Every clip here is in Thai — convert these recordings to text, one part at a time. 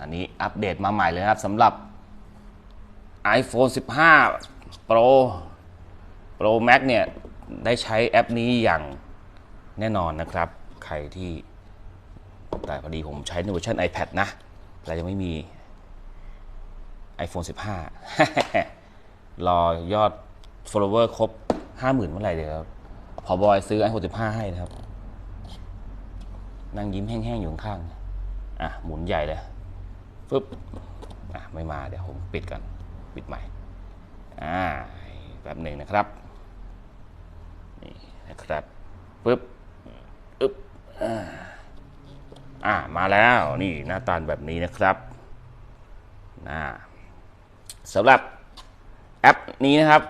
อันนี้อัปเดตมาใหม่เลยนะครับสำหรับ iPhone 15 Pro Pro Max เนี่ย ได้ใช้แอปนี้อย่างแน่นอนนะครับ ใครที่ แต่พอดีผมใช้ในเวอร์ชัน iPad นะแต่ยังไม่มี iPhone 15 รอยอด follower ครบ 50,000 เมื่อไหร่เดี๋ยวพอบอยซื้อ iPhone 15 ให้นะครับ นั่งยิ้มแห้งๆ อยู่ข้างอะ หมุนใหญ่เลย ฟึบอะไม่มาเดี๋ยวผมปิดกันปิดใหม่อ่าแป๊บหนึ่งนะครับนี่นะครับปึ๊บอึ๊บอ่าอ่ามาแล้วนี่หน้าตาแบบนี้นะครับนะสำหรับแอปนี้นะครับ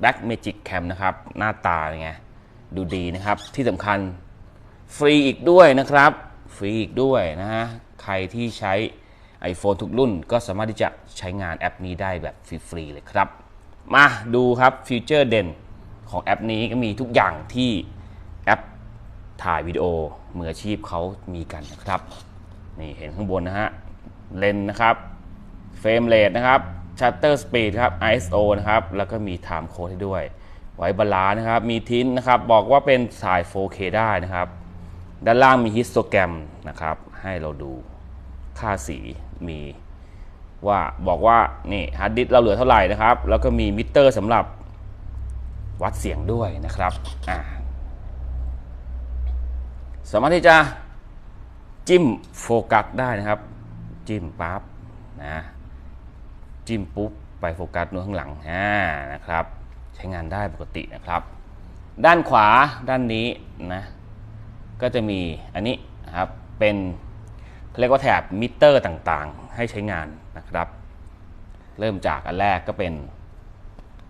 Black Magic Cam นะครับ หน้าตาไงดูดีนะครับที่สำคัญฟรีอีกด้วยนะครับ ฟรีอีกด้วยนะฮะ ใครที่ใช้ iPhone ทุกรุ่นก็สามารถที่จะใช้งานแอปนี้ได้แบบฟรีๆเลยครับ มาดูครับฟีเจอร์เด่นของแอปนี้ก็มีทุกอย่างที่แอปถ่ายวิดีโอมืออาชีพเขามีกันนะครับ นี่เห็นข้างบนนะฮะ เลนส์นะครับเฟรมเรทนะครับชัตเตอร์สปีดครับ ISO นะครับ แล้วก็มีไทม์โค้ดให้ด้วย ไว้บาลานะครับ มีทินนะครับ บอกว่าเป็นถ่าย 4K ได้นะครับ ด้านล่างมีฮิสโตแกรมนะครับ ให้เราดู ค่าสีมีว่าบอกว่านี่ฮาร์ดดิสเราเหลือเท่าไหร่นะครับ แล้วก็มีมิเตอร์สำหรับวัดเสียงด้วยนะครับอ่าสามารถที่จะจิ้มโฟกัสได้นะครับ จิ้มปั๊บนะจิ้มปุ๊บไปโฟกัสนู้นข้างหลังอ่านะครับ ใช้งานได้ปกตินะครับ ด้านขวาด้านนี้นะก็จะมีอันนี้นะครับเป็น เรียกว่าแถบมิเตอร์ต่างๆ ให้ใช้งานนะครับ เริ่มจากอันแรกก็เป็น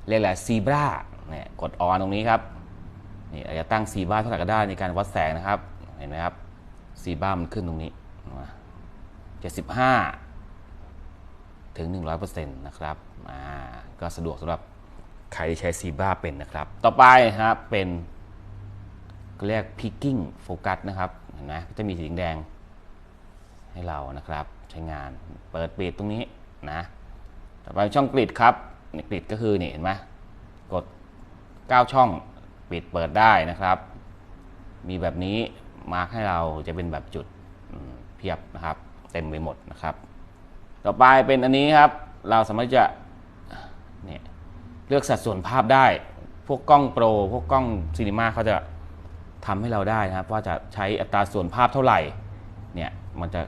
เรียกอะไรซีบราเนี่ยกดออนตรงนี้ครับนี่อาจจะตั้งซีบราเท่าไหร่ก็ได้ในการวัดแสงนะครับ เห็นไหมครับซีบรามันขึ้นตรงนี้เจ็ดสิบห้าถึง 100%นะครับอ่าก็สะดวกสำหรับใครที่ใช้ซีบราเป็นนะครับ ต่อไปครับเป็นเรียก picking focus นะครับเห็นไหมก็จะมีสีแดง ให้เรานะครับใช้งานเปิดปิดตรงนี้นะต่อไปช่องกริดครับกริดก็คือนี่เห็นไหมกด 9 ช่องปิดเปิดได้นะครับ มีแบบนี้มาร์คให้เราจะเป็นแบบจุดเพียบนะครับ เต็มไปหมดนะครับ ต่อไปเป็นอันนี้ครับ เราสามารถจะเนี่ยเลือกสัดส่วนภาพได้ พวกกล้องโปร พวกกล้องซีนีมาเขาจะทำให้เราได้นะครับ ว่าจะใช้อัตราส่วนภาพเท่าไหร่เนี่ยมันจะ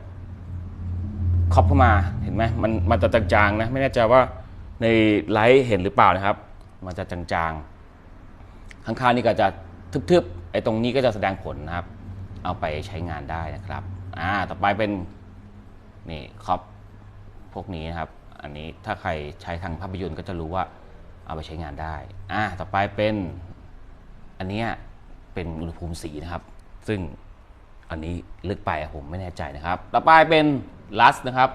ครอบเข้ามาเห็นไหมมันมันจะจางๆนะไม่แน่ใจว่าในไลฟ์เห็นหรือเปล่านะครับ มันจะจางๆข้างๆนี่ก็จะทึบๆไอ้ตรงนี้ก็จะแสดงผลนะครับ เอาไปใช้งานได้นะครับอ่าต่อไปเป็นนี่ครอบพวกนี้นะครับ อันนี้ถ้าใครใช้ทางภาพยนตร์ก็จะรู้ว่าเอาไปใช้งานได้อ่าต่อไปเป็นอันเนี้ยเป็นอุณหภูมิสีนะครับ ซึ่งอันนี้ลึกไปผมไม่แน่ใจนะครับ ต่อไปเป็น ลัสนะครับ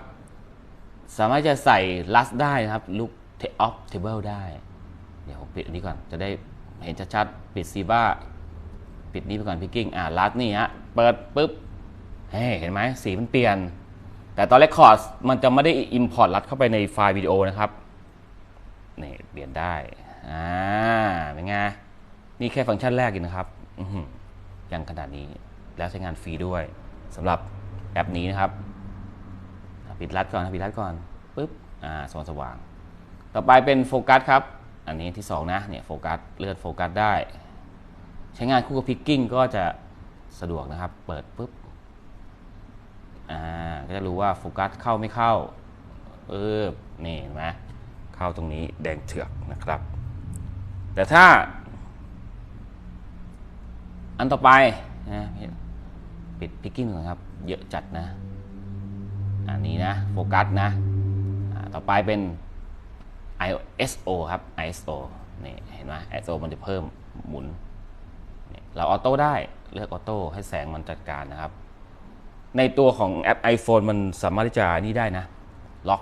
สามารถจะใส่ลัสได้นะครับลุกออฟเทเบิลได้ เดี๋ยวผมปิดอันนี้ก่อน จะได้เห็นชัดๆ ปิดซีบ้าปิดนี้ไปก่อนพิกกิ้งอ่าลัสนี่ฮะ เปิดปุ๊บเฮ้เห็นไหมสีมันเปลี่ยน แต่ตอนเรคคอร์ดมันจะไม่ได้อิมพอร์ตลัดเข้าไปในไฟล์วิดีโอนะครับนี่เปลี่ยนได้อ่าเป็นไงนี่แค่ฟังก์ชันแรกเองนะครับอยังขนาดนี้แล้วใช้งานฟรีด้วยสำหรับแอปนี้นะครับ ปิดรัดก่อนปิดรัดก่อนปุ๊บอ่าสว่างสว่าง ต่อไปเป็นโฟกัสครับ อันนี้ที่2นะเนี่ยโฟกัสเลื่อนโฟกัสได้ ใช้งานคู่กับพิกกิ้งก็จะสะดวกนะครับ เปิดปุ๊บอ่าก็จะรู้ว่าโฟกัสเข้าไม่เข้าเออนี่เห็นไหมเข้าตรงนี้แดงเถือกนะครับ แต่ถ้า อันต่อไปนะปิดพิกกิ้งก่อนครับ เยอะจัดนะ อันนี้นะโฟกัสนะต่อไปเป็น ISO ครับ ISO นี่เห็นไหม ISO มันจะเพิ่มหมุนนเราออโต้ได้เลือกออโต้ให้แสงมันจัดการนะครับ ในตัวของแอป iPhone มันสามารถที่จะนี่ได้นะล็อก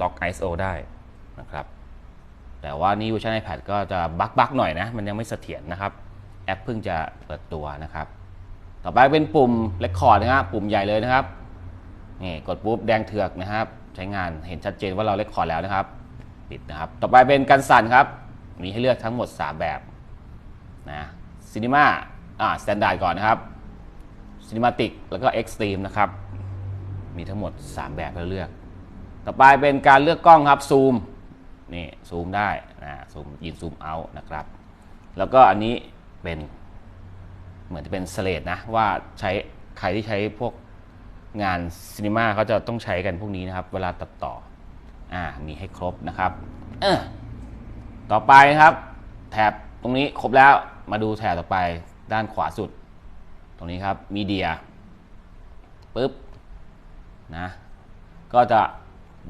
ล็อก ISO ได้นะครับ แต่ว่านี่เวอร์ชัน iPad ก็จะบักบักหน่อยนะ มันยังไม่เสถียรนะครับ แอปเพิ่งจะเปิดตัวนะครับ ต่อไปเป็นปุ่ม Record นะครับปุ่มใหญ่เลยนะครับ นี่กดปุ๊บแดงเถือกนะครับ ใช้งานเห็นชัดเจนว่าเราเลคคอร์ดแล้วนะครับ ปิดนะครับ ต่อไปเป็นกันสั่นครับ มีให้เลือกทั้งหมด 3 แบบนะซีนิมาอ่าสแตนดาร์ดก่อนนะครับซีนิมาติกแล้วก็เอ็กซ์ตรีมนะครับ มีทั้งหมด 3 แบบให้เลือก ต่อไปเป็นการเลือกกล้องครับซูมนี่ซูมได้นะซูมยินซูมเอานะครับ แล้วก็อันนี้เป็นเหมือนจะเป็นสเลดนะว่าใช้ใครที่ใช้พวก งานซีนีมาเขาจะต้องใช้กันพวกนี้นะครับ เวลาตัดต่ออ่ามีให้ครบนะครับเออต่อไปนะครับ แถบตรงนี้ครบแล้วมาดูแถบต่อไปด้านขวาสุด ตรงนี้ครับมีเดียปุ๊บนะก็จะ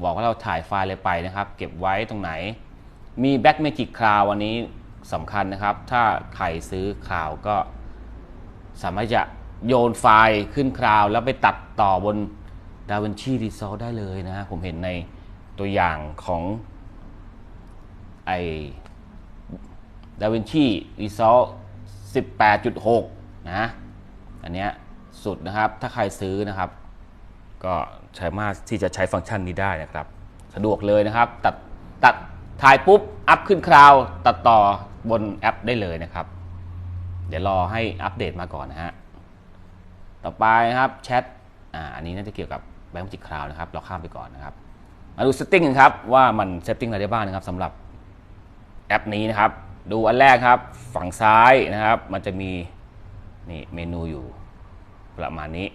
บอกว่าเราถ่ายไฟล์อะไรไปนะครับ เก็บไว้ตรงไหน มี Back Magic Cloud วันนี้สำคัญนะครับ ถ้าใครซื้อคลาวก็สามารถจะ โยนไฟล์ขึ้นคลาวแล้วไปตัดต่อบน DaVinci Resolve ได้เลยนะผมเห็นในตัวอย่างของไอ DaVinci Resolve 18.6 นะ อันเนี้ยสุดนะครับ ถ้าใครซื้อนะครับ ก็ใช้มารถที่จะใช้ฟังก์ชันนี้ได้นะครับ สะดวกเลยนะครับ ตัดตัดถ่ายปุ๊บ อัพขึ้นคราวตัดต่อบนแอปได้เลยนะครับ เดี๋ยวรอให้อัปเดตมาก่อนนะฮะ ต่อไปนะครับแชทอ่าอันนี้น่าจะเกี่ยวกับแบงก์จิกคราวนะครับ เราข้ามไปก่อนนะครับ มาดู setting กันครับว่ามันเซตติ้งอะไรได้บ้างนะครับสำหรับแอปนี้นะครับ ดูอันแรกครับ ฝั่งซ้ายนะครับ มันจะมีนี่เมนูอยู่ประมาณนี้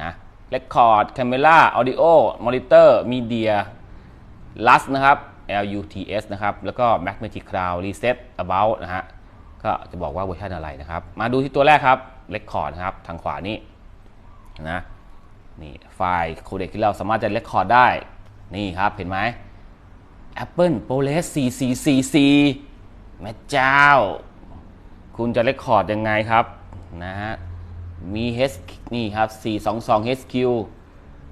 นะ Record Camera Audio Monitor Media LUT นะครับ LUTS นะครับ แล้วก็ Magnetic Cloud Reset About นะฮะ ก็จะบอกว่าเวอร์ชันอะไรนะครับ มาดูที่ตัวแรกครับ Record นะครับ ทางขวานี้ นะนี่ไฟล์โคเดกที่เราสามารถจะ Record ได้ นี่ครับเห็นไหม Apple ProRes CCCC แม่เจ้า คุณจะ Record ยังไงครับนะฮะมี H นี่ครับ 422 HQ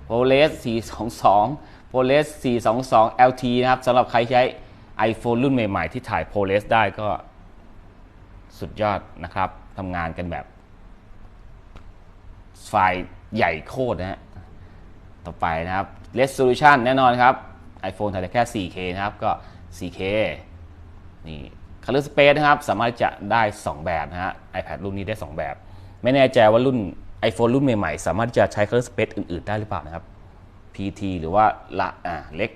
ProRes 422 ProRes 422 LT นะครับสำหรับใครใช้ iPhone รุ่นใหม่ ๆ ที่ถ่าย ProRes ได้ก็สุดยอดนะครับทำงานกันแบบ ไฟล์ใหญ่โคตรนะฮะ ต่อไปนะครับ Resolution แน่นอนครับ iPhone ถ่ายได้แค่ 4K นะครับ ก็ 4K นี่ Color Space นะครับ สามารถจะได้ 2 แบบนะฮะ iPad รุ่นนี้ได้ 2 แบบ ไม่แน่ใจว่ารุ่น iPhone รุ่นใหม่ๆ สามารถจะใช้ Color Space อื่น ๆ ได้หรือเปล่านะครับ PT หรือว่าละอ่าเล็ก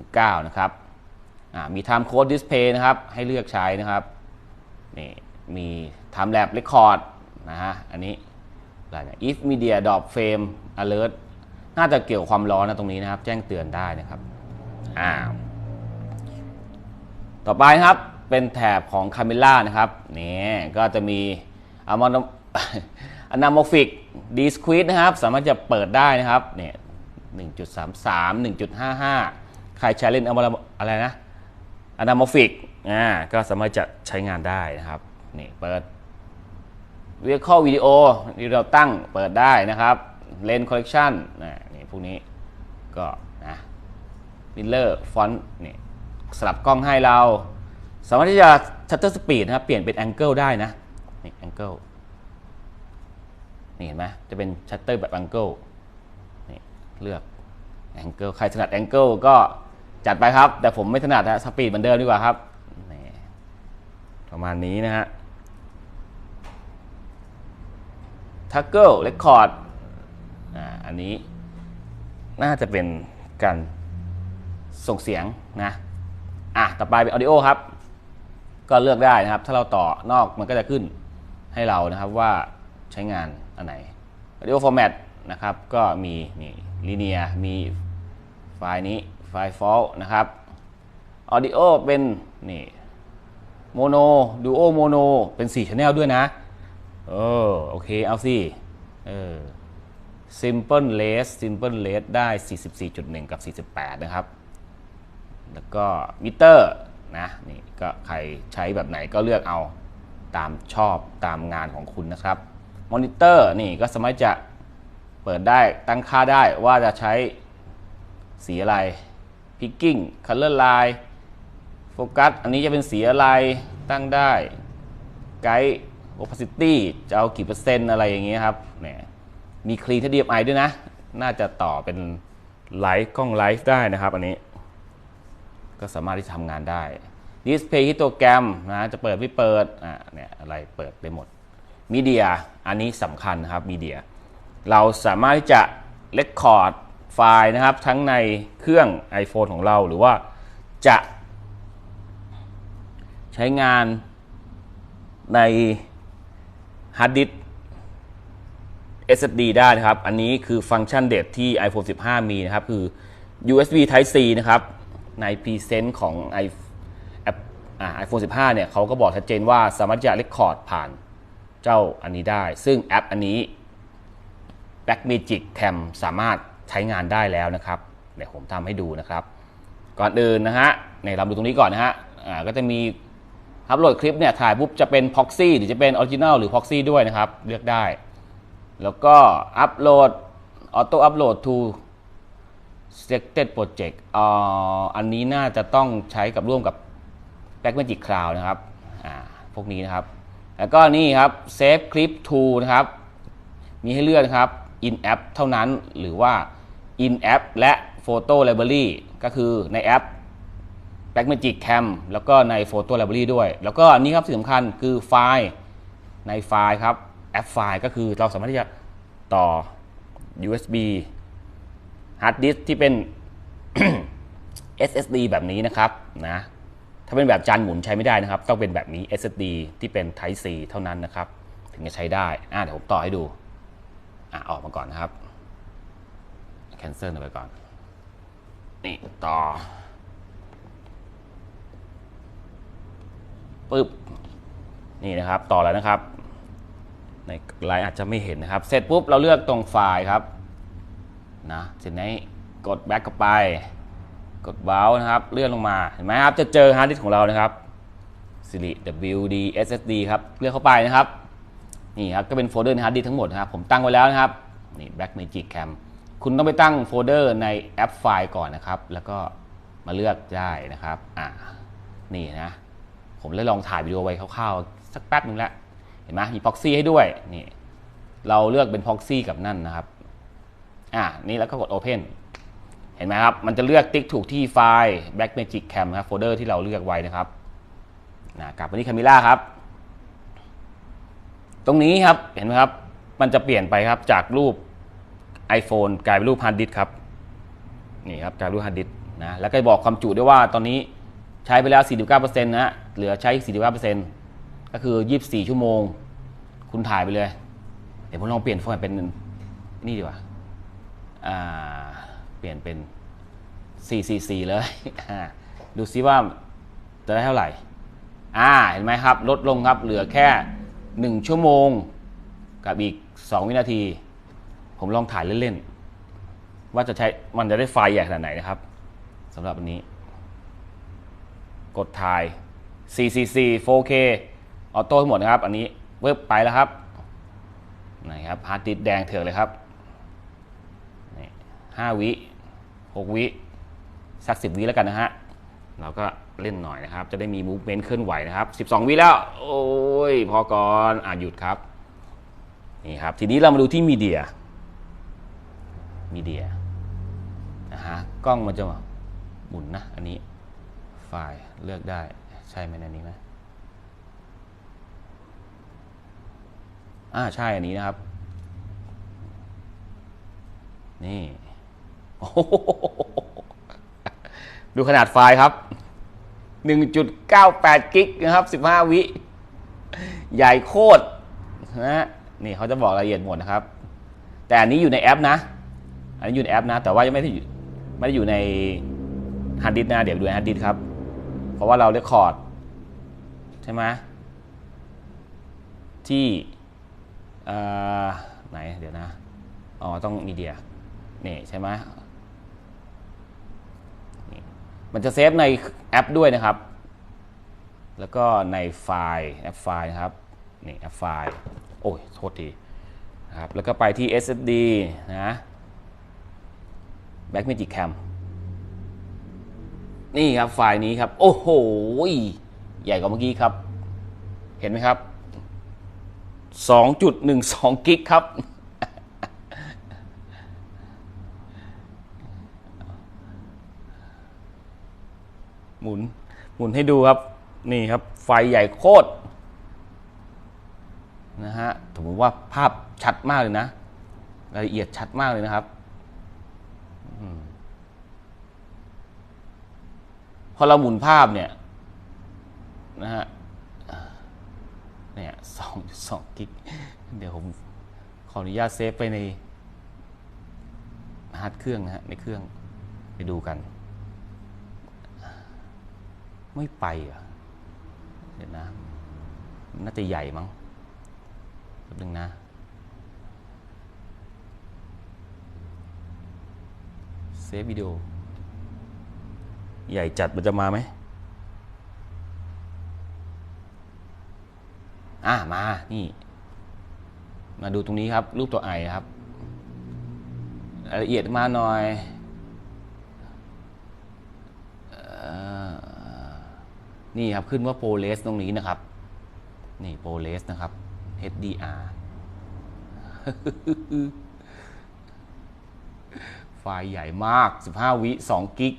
709 นะครับอ่ามี Time Code Display นะครับ ให้เลือกใช้นะครับ นี่ มี Time Lapse Record นะฮะ อันนี้ อะไรเนี่ย if media drop frame alert น่าจะเกี่ยวกับความร้อนนะตรงนี้นะครับ แจ้งเตือนได้นะครับอ่าต่อไปครับเป็นแถบของ Camera นะครับนี่ก็จะมี a m o n anamorphic discrete นะครับ สามารถจะเปิดได้นะครับเนี่ย1.33 1.55 ใครใช้เล่นอะไรนะ anamorphic อ่าก็สามารถจะใช้งานได้นะครับนี่เปิด vehicle video ที่เราตั้งเปิดได้นะครับ lens correction นนี่พวกนี้ก็นะ mirror font นี่สลับกล้องให้เรา สามารถที่จะ shutter speed นะครับเปลี่ยนเป็น angle ได้นะนี่ angle นี่เห็นไหมจะเป็น shutter แบบ angle นี่เลือก angle ใครถนัด angle ก็จัดไปครับ แต่ผมไม่ถนัดนะสปีดเหมือนเดิมดีกว่าครับประมาณนี้นะฮะ ทักเกิลเรคคอร์ดอันนี้น่าจะเป็นการส่งเสียงนะอะต่อไปเป็น audio ครับ ก็เลือกได้นะครับ ถ้าเราต่อนอกมันก็จะขึ้นให้เรานะครับว่าใช้งานอันไหน audio format นะครับ ก็มีนี่ linear มีไฟล์นี้ไฟล์ fault นะครับ audio เป็นนี่ mono duo mono เป็น4 channel ด้วยนะ เออโอเค เอาสิเออ simple less simple less ได้ 44.1 กับ 48 นะครับ แล้วก็มิเตอร์นะนี่ก็ใครใช้แบบไหนก็เลือกเอาตามชอบตามงานของคุณนะครับมอนิเตอร์นี่ก็สามารถจะเปิดได้ตั้งค่าได้ว่าจะใช้สีอะไร picking color line โฟกัสอันนี้จะเป็นสีอะไรตั้งได้ไกด์ opacity จะเอากี่เปอร์เซ็นต์อะไรอย่างเงี้ยครับเนี่ยมีคลีนที่ DMI ด้วยนะ น่าจะต่อเป็นไลฟ์กล้องไลฟ์ได้นะครับ อันนี้ ก็สามารถที่จะทำงานได้ดิสเพย์ฮิโตแกรมนะจะเปิดไม่เปิดอ่าเนี่ยอะไรเปิดได้หมดมีเดียอันนี้สำคัญนะครับมีเดียเราสามารถที่จะเลคคอร์ดไฟล์นะครับทั้งในเครื่อง iPhone ของเราหรือว่าจะใช้งานใน ฮาร์ดดิสก์ SSD ได้นะครับ อันนี้คือฟังก์ชันเด็ดที่ iPhone 15 มีนะครับ คือ USB Type C นะครับ ในพรีเซนต์ของ i แอปอ่า iPhone 15 เนี่ยเขาก็บอกชัดเจนว่าสามารถจะเรคคอร์ดผ่านเจ้าอันนี้ได้ ซึ่งแอปอันนี้ Blackmagic Cam สามารถใช้งานได้แล้วนะครับ เดี๋ยวผมทำให้ดูนะครับ ก่อนอื่นนะฮะในเราดูตรงนี้ก่อนนะฮะก็จะมี อัพโหลดคลิปเนี่ยถ่ายปุ๊บจะเป็น Proxy หรือจะเป็น Original หรือ Proxy ด้วยนะครับ เลือกได้ แล้วก็อัพโหลด Auto Upload to Selected Project อ่าอันนี้น่าจะต้องใช้กับร่วมกับ Blackmagic Cloud นะครับอ่าพวกนี้นะครับ แล้วก็นี่ครับ Save Clip to นะครับ มีให้เลือกนะครับ in app เท่านั้นหรือว่า in app และ photo library ก็คือในแอป Blackmagic Cam แล้วก็ใน photo library ด้วย แล้วก็อันนี้ครับสิ่งสำคัญคือไฟล์ในไฟล์ครับแอปไฟล์ก็คือเราสามารถที่จะต่อ USB hard disk ที่เป็น SSD แบบนี้นะครับนะถ้าเป็นแบบจานหมุนใช้ไม่ได้นะครับ ต้องเป็นแบบนี้ SSD ที่เป็น Type C เท่านั้นนะครับ ถึงจะใช้ได้อ่าเดี๋ยวผมต่อให้ดูอะออกมาก่อนนะครับ cancel ไปก่อน นี่ต่อ ปึ๊บนี่นะครับต่อแล้วนะครับ ในไลน์อาจจะไม่เห็นนะครับ เสร็จปุ๊บเราเลือกตรงไฟล์ครับนะเสร็จนี้กด back กลับไป กด browse นะครับเลื่อนลงมาเห็นไหมครับจะเจอฮาร์ดดิสก์ของเรานะครับ Siri WD SSD ครับเลือกเข้าไปนะครับนี่ครับก็เป็นโฟลเดอร์ในฮาร์ดดิสก์ทั้งหมดนะครับผมตั้งไว้แล้วนะครับนี่ Blackmagic Cam คุณต้องไปตั้งโฟลเดอร์ในแอปไฟล์ก่อนนะครับ แล้วก็มาเลือกได้นะครับอ่านี่นะ ผมได้ลองถ่ายวิดีโอไว้คร่าวๆสักแป๊บนึงแล้วเห็นไหมมี proxy ให้ด้วยนี่เราเลือกเป็น proxy กับนั่นนะครับอ่านี่แล้วก็กด open เห็นไหมครับ มันจะเลือกติ๊กถูกที่ไฟล์ Blackmagic Cam นะครับโฟลเดอร์ที่เราเลือกไว้นะครับนะกลับมาที่ Camera ครับ ตรงนี้ครับ เห็นไหมครับ มันจะเปลี่ยนไปครับจากรูป iPhone กลายเป็นรูปฮาร์ดดิสครับ นี่ครับกลายเป็นรูปฮาร์ดดิสนะ แล้วก็บอกความจุด้วยว่าตอนนี้ ใช้ไปแล้ว 49%นะ เหลือใช้อีก49%ก็คือ 24 ชั่วโมง คุณถ่ายไปเลย เดี๋ยวผมลองเปลี่ยนฟอร์แมตเป็นนี่ดีกว่า อ่า เปลี่ยนเป็น 444 เลย ดูซิว่าจะได้เท่าไหร่ อ่า เห็นไหมครับ ลดลงครับ เหลือแค่ 1 ชั่วโมง กับอีก 2 วินาที ผมลองถ่ายเล่น ๆ ว่าจะใช้ มันจะได้ไฟล์ใหญ่ขนาดไหนนะครับสำหรับอันนี้ กดถ่าย444 4K ออโต้ทั้งหมดนะครับ อันนี้เว็บไปแล้วครับนะครับฮาร์ดดิสก์แดงเถือกเลยครับนี่ห้าวิหกวิสักสิบวิแล้วกันนะฮะเราก็เล่นหน่อยนะครับ จะได้มีมูฟเมนต์เคลื่อนไหวนะครับ 12 วิแล้ว โอ้ย พอก่อนอะหยุดครับ นี่ครับ ทีนี้เรามาดูที่มีเดียมีเดียนะฮะกล้องมันจะหมุนนะ อันนี้ ไฟล์เลือกได้ใช่ไหมในนี้ไหมอ่าใช่อันนี้นะครับ นี่ดูขนาดไฟล์ครับ 1.98 กิกนะครับ 15 วิ ใหญ่โคตรนะนี่เขาจะบอกรายละเอียดหมดนะครับ แต่อันนี้อยู่ในแอปนะ อันนี้อยู่ในแอปนะ แต่ว่ายังไม่ได้อยู่ไม่ได้อยู่ในฮาร์ดดิสก์นะ เดี๋ยวดูในฮาร์ดดิสก์ครับ เพราะว่าเราเรคคอร์ดใช่ไหมที่ไหนเดี๋ยวนะ อ๋อ ต้องมีเดียนี่ใช่ไหมมันจะเซฟในแอปด้วยนะครับ แล้วก็ในไฟล์แอปไฟล์นะครับ นี่แอปไฟล์ โอ้ย โทษทีนะครับ แล้วก็ไปที่ SSD นะ Blackmagic Cam นี่ครับฝ่ายนี้ครับ โอ้โหใหญ่กว่าเมื่อกี้ครับ เห็นไหมครับ 2.12 กิกครับ หมุน หมุนให้ดูครับ นี่ครับ ไฟใหญ่โคตร นะฮะ สมมว่าภาพชัดมากเลยนะ รายละเอียดชัดมากเลยนะครับ พอเราหมุนภาพเนี่ยนะฮะเนี่ยสองสองกิก เดี๋ยวผมขออนุญาตเซฟไปในฮาร์ดเครื่องนะฮะในเครื่องไปดูกัน ไม่ไปเหรอะเดี๋ยวนะน่าจะใหญ่มั้งแป๊บนึงนะ เซฟวิดีโอ ใหญ่จัดมันจะมาไหมอ่ามา นี่ มาดูตรงนี้ครับ รูปตัวไอครับรายละเอียดมาหน่อยอนี่ครับ ขึ้นว่าโปรเลสตรงนี้นะครับ นี่โปรเลสนะครับ HDR ไฟล์ใหญ่มาก 15 วิ 2 กิก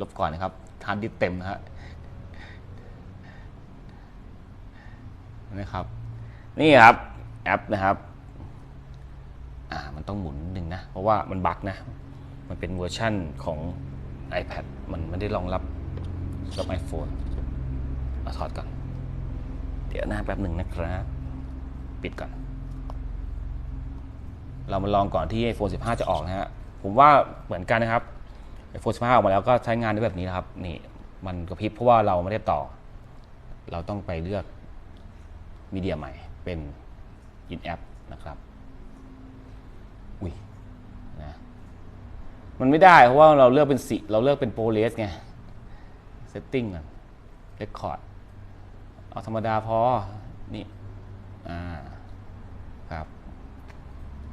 ลบก่อนนะครับฮาร์ดดิสเต็มนะฮะนะครับ นี่ครับแอปนะครับอ่ามันต้องหมุนนิดนึงนะ เพราะว่ามันบั๊กนะ มันเป็นเวอร์ชั่นของ iPad มันไม่ได้รองรับกับ iPhone เอาถอดก่อน เดี๋ยวหน้าแป๊บหนึ่งนะครับ ปิดก่อน เรามาลองก่อนที่ iPhone 15 จะออกนะฮะ ผมว่าเหมือนกันนะครับ iPhone 15ออกมาแล้วก็ใช้งานได้แบบนี้นะครับ นี่มันกระพริบเพราะว่าเราไม่ได้ต่อ เราต้องไปเลือกมีเดียใหม่เป็น in app นะครับอุ้ยนะมันไม่ได้เพราะว่าเราเลือกเป็นสีเราเลือกเป็นโปรเลสไง setting ก่อน record เอาธรรมดาพอ นี่อ่าครับ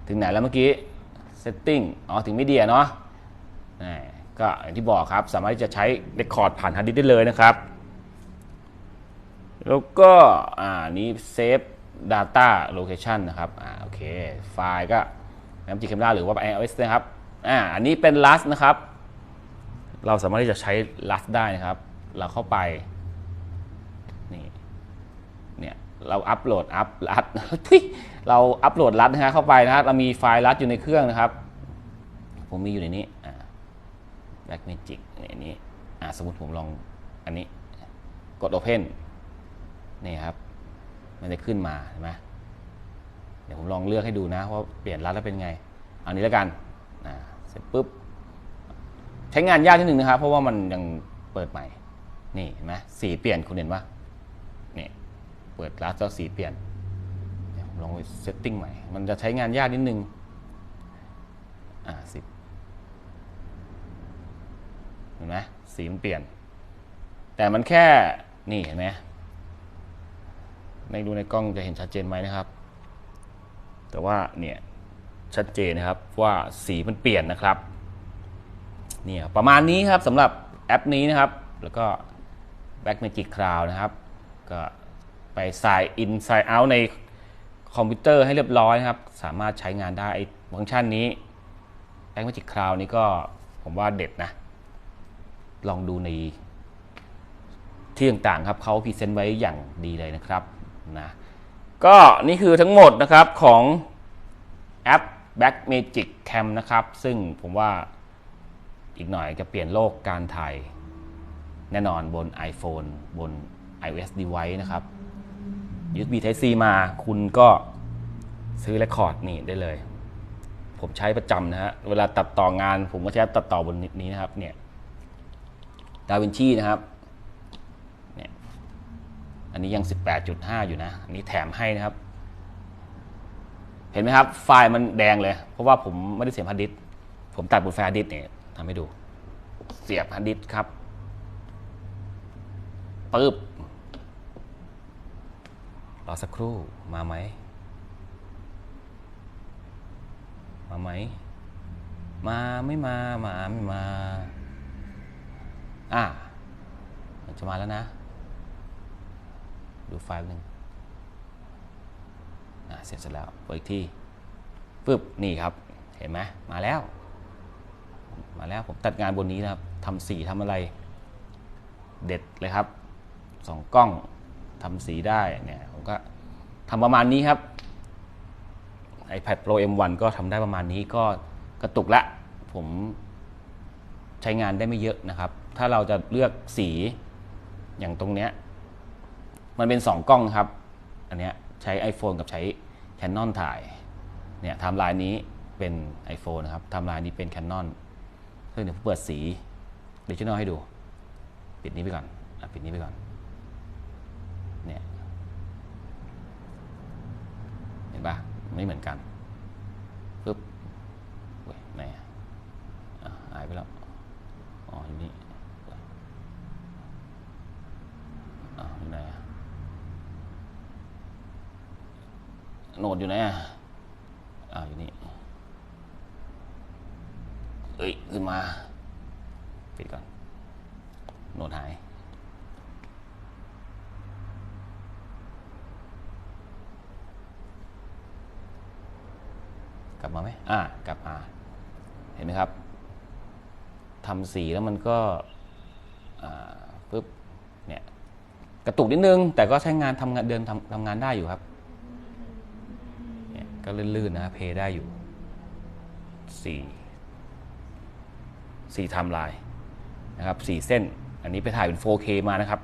ถึงไหนแล้วเมื่อกี้ setting อ๋อ ถึงมีเดียเนาะนี่ ก็อย่างที่บอกครับ สามารถที่จะใช้ record ผ่านฮาร์ดดิสได้เลยนะครับ แล้วก็อ่านี้ save data location นะครับอ่าโอเค ไฟล์ก็แอมจีเคมราหรือว่า iOS นะครับอ่าอันนี้เป็น last นะครับ เราสามารถที่จะใช้ last ได้นะครับ เราเข้าไปนี่เนี่ยเราอัปโหลดอัพลัดเราอัปโหลดลัดนะฮะเข้าไปนะครับเรามีไฟล์ลัดอยู่ในเครื่องนะครับ ผมมีอยู่ในนี้ อ่า Black Magic ในนี้อ่าสมมติผมลองอันนี้กด Open นี่ครับ มันจะขึ้นมาเห็นไหมเดี๋ยวผมลองเลือกให้ดูนะว่าเปลี่ยนรัดแล้วเป็นไง เอานี้แล้วกันนะเสร็จปุ๊บ ใช้งานยากนิดนึงนะครับ เพราะว่ามันยังเปิดใหม่ นี่เห็นไหมสีเปลี่ยนคุณเห็นปะนี่เปิดรัดแล้วสีเปลี่ยนเดี๋ยวผมลองเซตติ้งใหม่ มันจะใช้งานยากนิดนึง อ่าสิบ ห็นไหมสีมันเปลี่ยน แต่มันแค่นี่เห็นไหมในดูในกล้องจะเห็นชัดเจนไหมนะครับ แต่ว่าเนี่ยชัดเจนนะครับว่าสีมันเปลี่ยนนะครับเนี่ยประมาณนี้ครับสำหรับแอปนี้นะครับ แล้วก็ Back Magic Cloud นะครับ ก็ไป sign in sign out ในคอมพิวเตอร์ให้เรียบร้อยนะครับ สามารถใช้งานได้ฟังก์ชันนี้ Back Magic Cloud นี้ก็ผมว่าเด็ดนะ ลองดูในที่ต่างๆครับเขาพรีเซนต์ไว้อย่างดีเลยนะครับนะก็นี่คือทั้งหมดนะครับของแอป Back Magic Cam นะครับ ซึ่งผมว่าอีกหน่อยจะเปลี่ยนโลกการถ่ายแน่นอนบน iPhone บน iOS device นะครับ USB Type C มาคุณก็ซื้อเรคคอร์ดนี่ได้เลย ผมใช้ประจำนะฮะ เวลาตัดต่องาน ผมก็ใช้ตัดต่อบนนี้นะครับเนี่ย ดาวินชีนะครับเนี่ยอันนี้ยัง 18.5 อยู่นะอันนี้แถมให้นะครับ เห็นไหมครับ ไฟล์มันแดงเลย เพราะว่าผมไม่ได้เสียบฮาร์ดดิสผมตัดบนไฟล์ฮาร์ดดิสเนี่ยทำให้ดู เสียบฮาร์ดดิสครับปึ๊บรอสักครู่มาไหม มาไหม มาไม่มา มาไม่มา อะมันจะมาแล้วนะ ดูไฟล์หนึ่งอ่าเสร็จเสร็จแล้วเปิดอีกที่ปึ๊บนี่ครับ เห็นไหมมาแล้ว มาแล้วผมตัดงานบนนี้นะครับทำสีทำอะไร เด็ดเลยครับสองกล้องทำสีได้เนี่ยผมก็ทำประมาณนี้ครับ iPad Pro M1 ก็ทำได้ประมาณนี้ก็กระตุกละ ผมใช้งานได้ไม่เยอะนะครับ ถ้าเราจะเลือกสีอย่างตรงเนี้ยมันเป็น 2 กล้องครับ อันเนี้ยใช้ iPhone กับใช้ Canon ถ่ายเนี่ยไทม์ไลน์นี้เป็น iPhone นะครับไทม์ไลน์นี้เป็น Canon ซึ่งเดี๋ยวผมเปิดสีดิจิทัลให้ดู ปิดนี้ไปก่อนอปิดนี้ไปก่อนเนี่ยเห็นปะไม่เหมือนกันปึ๊บเว้ยไหนอะอะหายไปแล้ว อ๋ออยู่นี่อะอยู่ไหนอะ โหนดอยู่ไหนอะอ่าอยู่นี่เอ้ยขึ้นมาปิดก่อนโหนดหายกลับมาไหมอ่ากลับมา เห็นไหมครับทำสีแล้วมันก็ปึ๊บ เนี่ย กระตุกนิดนึง แต่ก็ใช้งานทำงานเดินทำทำงานได้อยู่ครับ ก็ลื่นๆนะเพย์ได้อยู่สี่สี่ไทม์ไลน์นะครับสี่เส้น อันนี้ไปถ่ายเป็น 4K มานะครับ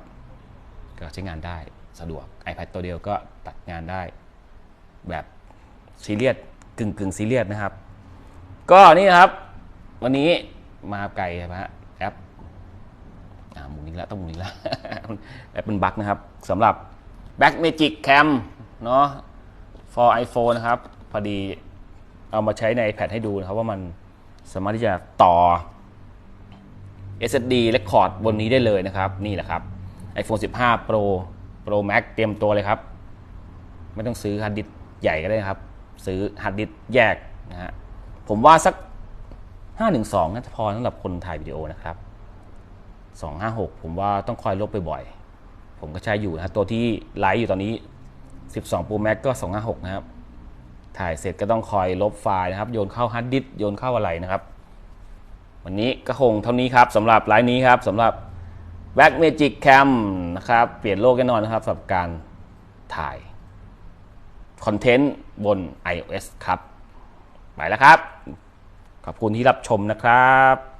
ก็ใช้งานได้สะดวก iPad ตัวเดียวก็ตัดงานได้แบบซีเรียสกึ่งกึ่งซีเรียสนะครับ ก็นี่ครับ วันนี้มาไกลนะฮะแอปอ่าหมุนนี้แล้วต้องหมุนนี้แล้วแอปเป็นบั๊กนะครับสำหรับ Back Magic Cam เนาะ for iPhone นะครับ พอดีเอามาใช้ใน iPad ให้ดูนะครับว่ามันสามารถที่จะต่อ SSD Record บนนี้ได้เลยนะครับ นี่แหละครับ iPhone 15 Pro Pro Max เตรียมตัวเลยครับ ไม่ต้องซื้อฮาร์ดดิสก์ใหญ่ก็ได้ครับ ซื้อฮาร์ดดิสก์แยกนะฮะผมว่าสัก 512น่าจะพอสำหรับคนถ่ายวิดีโอนะครับ 256 ผมว่าต้องคอยลบบ่อยๆผมก็ใช้อยู่นะตัวที่ไลฟ์อยู่ตอนนี้ 12 Pro Max ก็ 256 นะครับ ถ่ายเสร็จก็ต้องคอยลบไฟล์นะครับ โยนเข้าฮาร์ดดิสก์โยนเข้าอะไรนะครับ วันนี้ก็คงเท่านี้ครับสำหรับไลน์นี้ครับสำหรับ w a c k Magic Cam นะครับ เปลี่ยนโลกแน่นอนนะครับสำหรับการถ่ายคอนเทนต์บน iOS ครับ ไปแล้วครับ ขอบคุณที่รับชมนะครับ